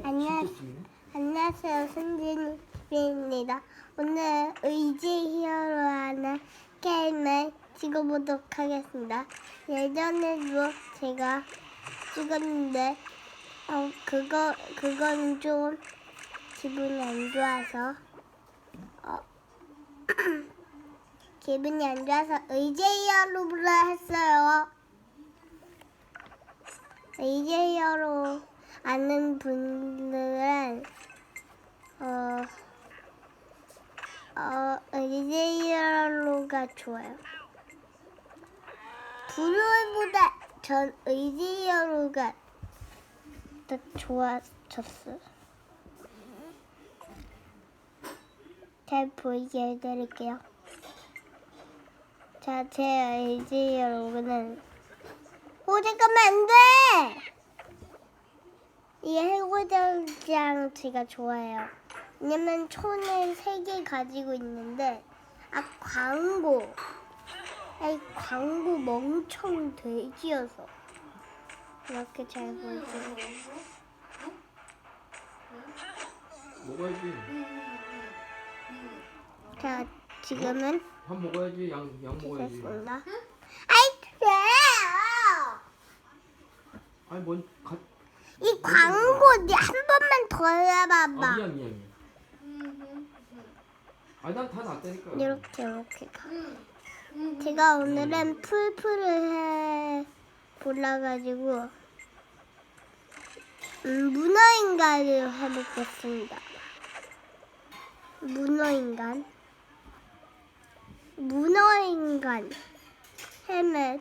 안녕. 찍네. 안녕하세요, 승진입니다. 오늘 의지 히어로 하는 게임을 찍어보도록 하겠습니다. 예전에도 제가 찍었는데, 어, 그거, 그건 좀 기분이 안 좋아서, 어, 기분이 안 좋아서 의지 히어로를 했어요. 의지 히어로 아는 분들은 어, 어, 의지히어로가 좋아요. 브루보다 전 의지히어로가 더 좋아졌어요. 잘 보이게 해드릴게요. 자, 제 의지히어로는 오, 잠깐만, 안 돼! 이 해골장장 제가 좋아해요. 왜냐면 손을 세 개 가지고 있는데 아 광고 아이 광고 멍청 돼지여서 이렇게 잘 보이죠. 먹어야지. 자 지금은 밥 먹어야지. 양, 양 먹어야지. 됐습니다. 아이 그래요. 아니, 뭔, 가, 이 광고 네 한 번만 더 아, 해봐봐. 미안, 미안, 미안. 아니, 난다 놨다니까. 이렇게 이렇게 가. 제가 오늘은 풀풀을 해 골라가지고 음, 문어인간을 해보겠습니다. 문어인간, 문어인간 헬멧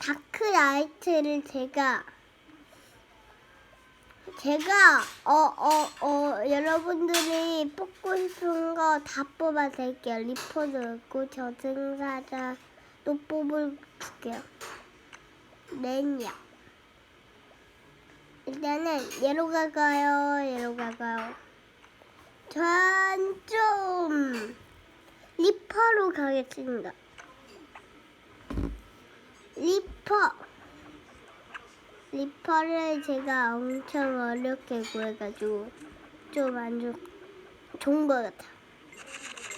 다크라이트를 제가 제가 어어 어 여러분들이 뽑고 싶은 거 다 뽑아 드릴게요. 리포도 있고 저승사자 또 뽑을 줄게요. 렌야. 일단은 얘로 가가요. 얘로 가가요. 전 좀 리퍼로 가겠습니다. 리퍼. 리퍼를 제가 엄청 어렵게 구해가지고 좀 안 좋, 좋은 것 같아요.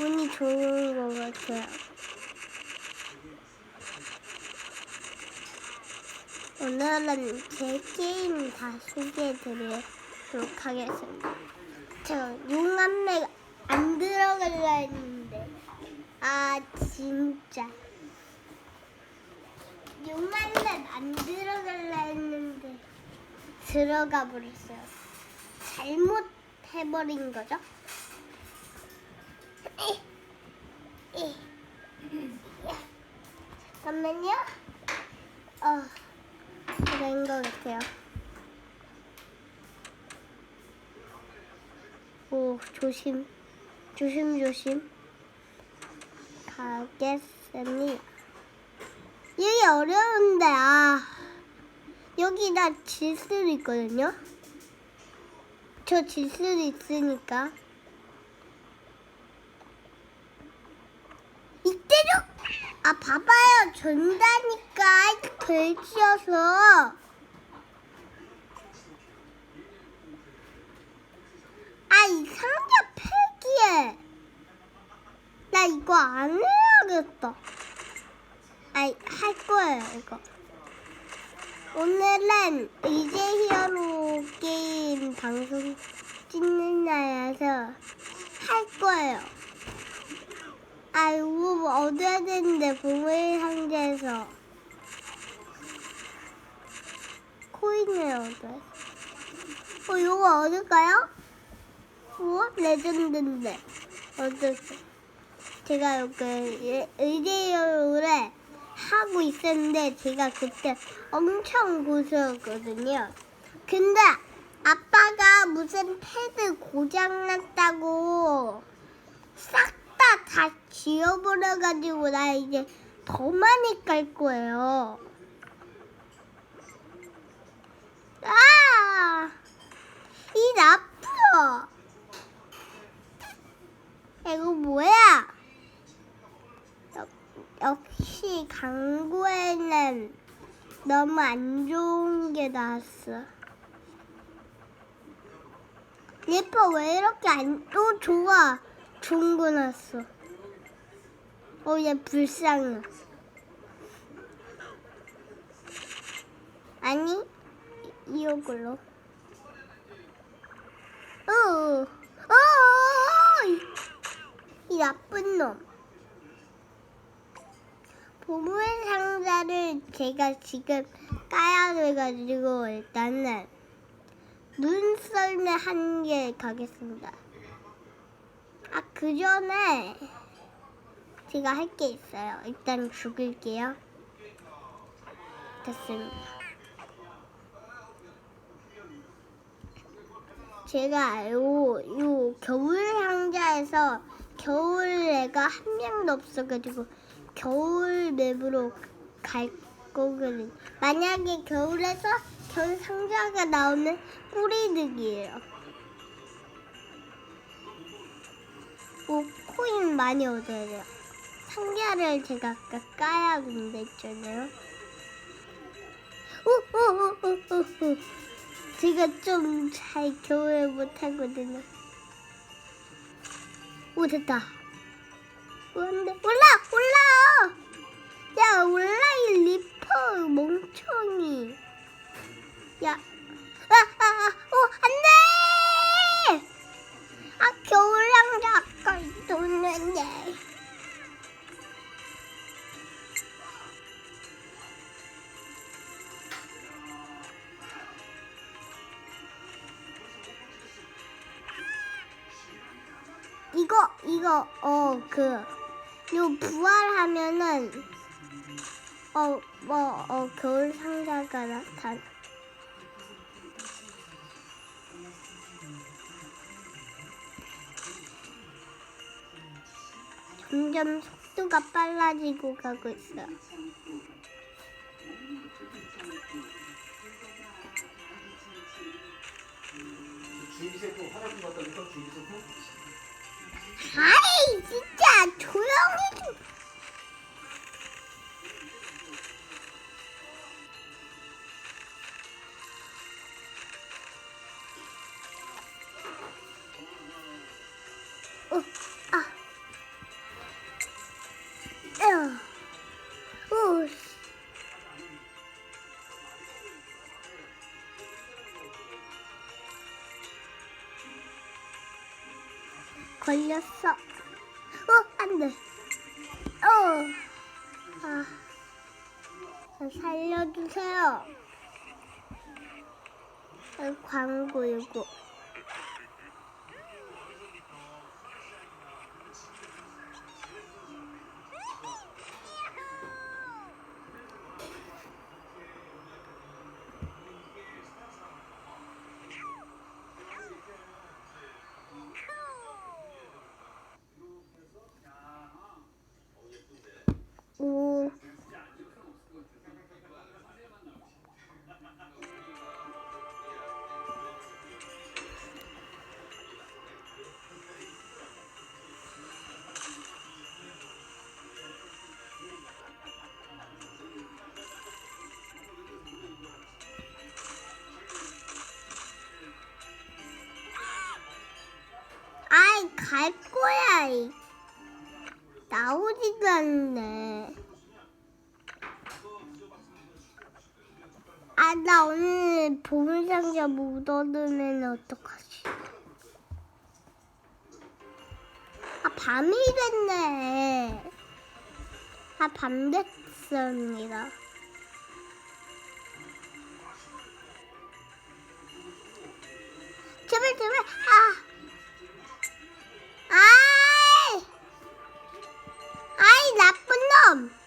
운이 좋은 것 같아요. 오늘은 제 게임 다 소개해드리도록 하겠습니다. 저 용암맥 안 들어갈라 했는데 아 진짜 용암맥 안 들어갈라 했는데 들어가 버렸어요. 잘못 해버린 거죠? 이, 이. 잠깐만요. 어, 그런 것 같아요. 오, 조심, 조심, 조심. 가겠습니다. 여기 어려운데, 아. 여기 나 질술 있거든요? 저 질술 있으니까. 이때로! 아, 봐봐요. 전다니까. 돼지여서. 아, 이 상자 폐기해. 나 이거 안 해야겠다. 아이, 할 거예요, 이거. 오늘은 이제 히어로 게임 방송 찍는 날이라서 할 거예요. 아이고, 얻어야 되는데, 보물 상자에서. 코인을 얻어요. 어, 이거 얻을까요? 우와, 레전드인데. 얻었어. 제가 여기 의제요를 하고 있었는데 제가 그때 엄청 고수였거든요. 근데 아빠가 무슨 패드 고장났다고 싹 다 다 지워버려가지고 나 이제 더 많이 깔 거예요. 아! 이 나쁘! 이거 뭐야? 역, 역시 강구에는 너무 안 좋은 게 나왔어. 예뻐 왜 이렇게 안? 어 좋아. 좋은 거 났어. 어 얘 불쌍해. 아니 이- 이걸로. 어, 어, 이, 이 나쁜 놈. 보물 상자를 제가 지금 까야 돼가지고 일단은 눈썰매 한 개 가겠습니다. 아, 그 전에 제가 할 게 있어요. 일단 죽일게요. 됐습니다. 제가 요, 요 겨울 상자에서 겨울 애가 한 명도 없어가지고 겨울 맵으로 갈 거거든요. 만약에 겨울에서 겨울 상자가 나오면 뿌리득이에요. 오, 코인 많이 얻어야 돼요. 상자를 제가 아까 까야 된다 했잖아요. 오, 오, 오, 오, 오, 오. 제가 좀 잘 겨울을 못하거든요. 오, 됐다. 오, 안 돼. 올라! 올라! 야, 이 리퍼 멍청이. 야. 아, 아, 아, 오, 안 돼! 아, 겨울랑자 아까 있었는데. 이거, 이거, 어, 그, 요 부활하면은, 어, 뭐, 어, 겨울 상자가 나타나. 점점 속도가 빨라지고 가고 있어요. 줄기세포 화장품 갖다 놓고 줄기세포. 아이, 진짜 걸렸어. 어, 안 돼. 어. 아. 저 살려주세요. 아, 광고 이거. 갈 거야, 이. 나오지도 않네. 아, 나 오늘 보물상자 못 얻으면 어떡하지? 아, 밤이 됐네. 아, 밤 됐습니다. 제발, 제발, 아. 아이! 아이, 나쁜 놈!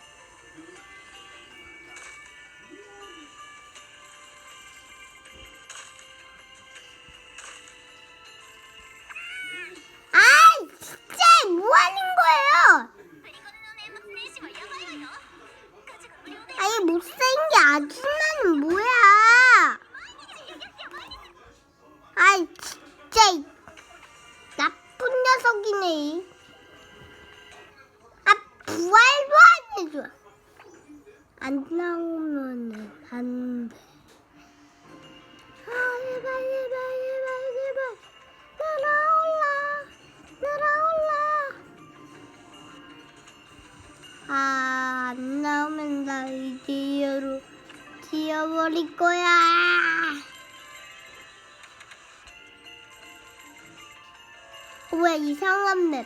이상한 맵.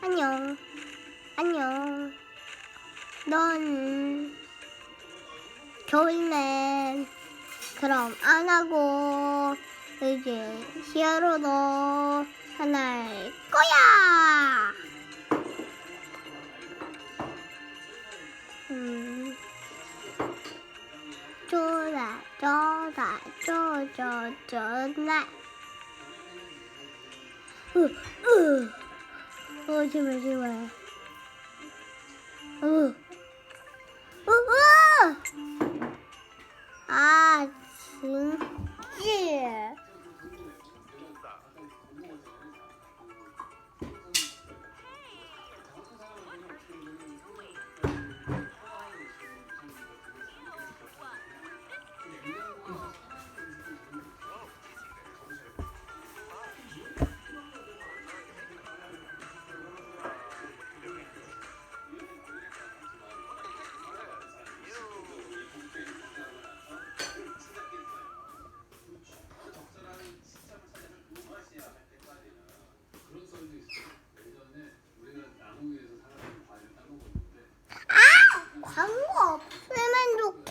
안녕. 안녕. 넌 겨울엔 그럼 안 하고 이제 히어로도 하나 할 거야. 쪼라 쪼쪼쪼나 으으 어 제발 제발 으 으으 아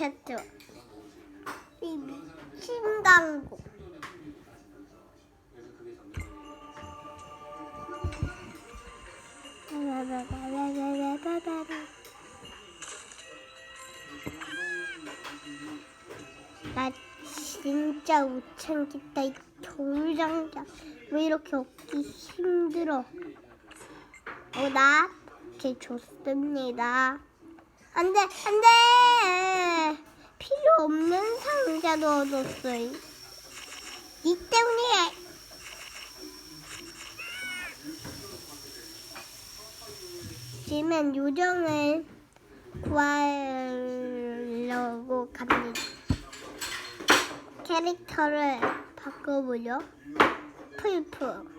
좋겠죠. 이 미친 광고. 나 진짜 못 참겠다. 이 겨울장작 왜 이렇게 얻기 힘들어? 어, 나 이렇게 좋습니다. 안 돼, 안 돼! 필요 없는 상자도 얻었어요. 이 때문에! 지금 요정을 구하려고 갑니다. 캐릭터를 바꿔보려. 풀프.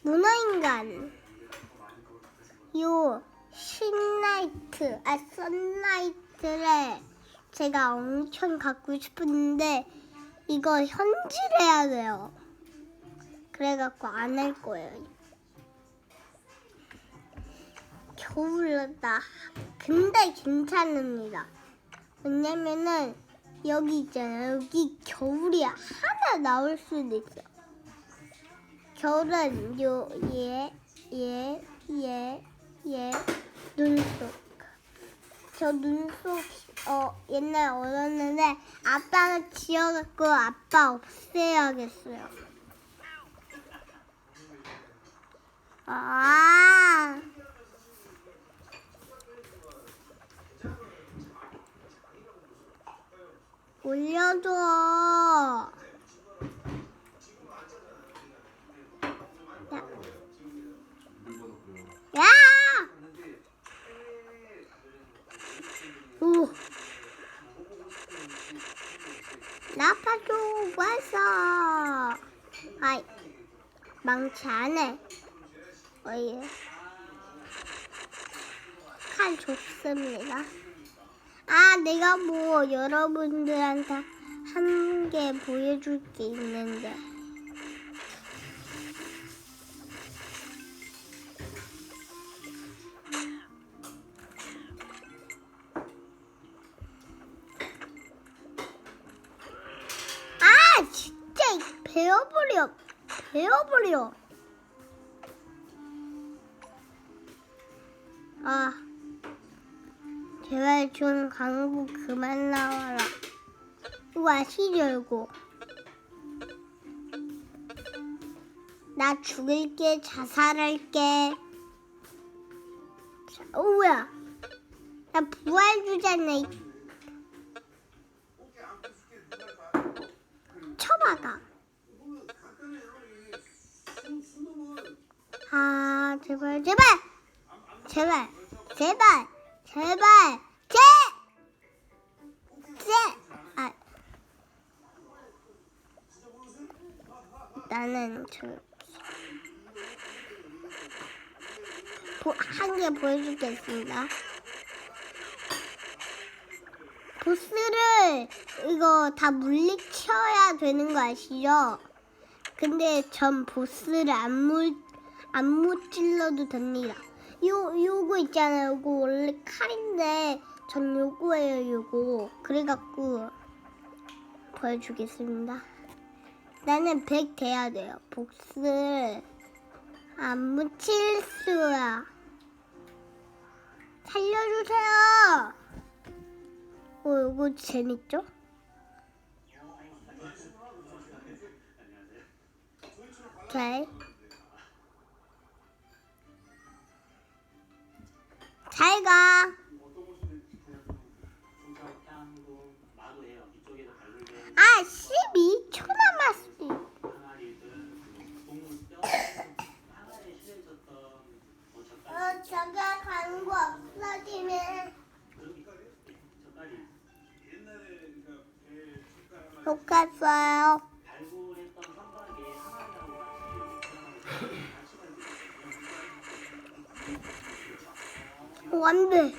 문어인간. 요 신라이트, 아 선라이트를 제가 엄청 갖고 싶은데 이거 현질해야 돼요. 그래갖고 안 할 거예요. 겨울이다. 근데 괜찮습니다. 왜냐면은 여기 있잖아요. 여기 겨울이 하나 나올 수도 있어. 겨울은 요, 얘, 얘, 얘, 얘, 눈속. 저 눈속, 어, 옛날에 얻었는데, 아빠가 지어갖고 아빠 없애야겠어요. 아. 올려줘. 야! 야! 오. 나파도 왔어. 아이, 망치 안 해. 어이. 칼 좋습니다. 아, 내가 뭐 여러분들한테 한 개 보여줄 게 있는데. 아, 진짜 이 베어버려. 베어버려. 아. 제발 좀 광고 그만 나와라. 우와, 시절고. 나 죽을게, 자살할게. 자, 어? 나 부활 주잖아. 이- 쳐박아. 아, 제발, 제발! 제발, 제발, 제발, 제! 제! 아. 나는 저, 한개 보여주겠습니다. 보스를 이거 다 물리쳐야 되는 거 아시죠? 근데 전 보스를 안 물, 안 무찔러도 됩니다. 요, 요거 있잖아요. 요거 원래 칼인데 전 요거예요, 요거. 그래갖고 보여주겠습니다. 나는 100 돼야 돼요. 보스 안 묻힐 수야. 살려주세요. 어, 이거 재밌죠? 오케이. 잘 가. 아, 12초 남았어. 어, 제가 가는 거 없어지면 좋겠어요. 오, 안 돼.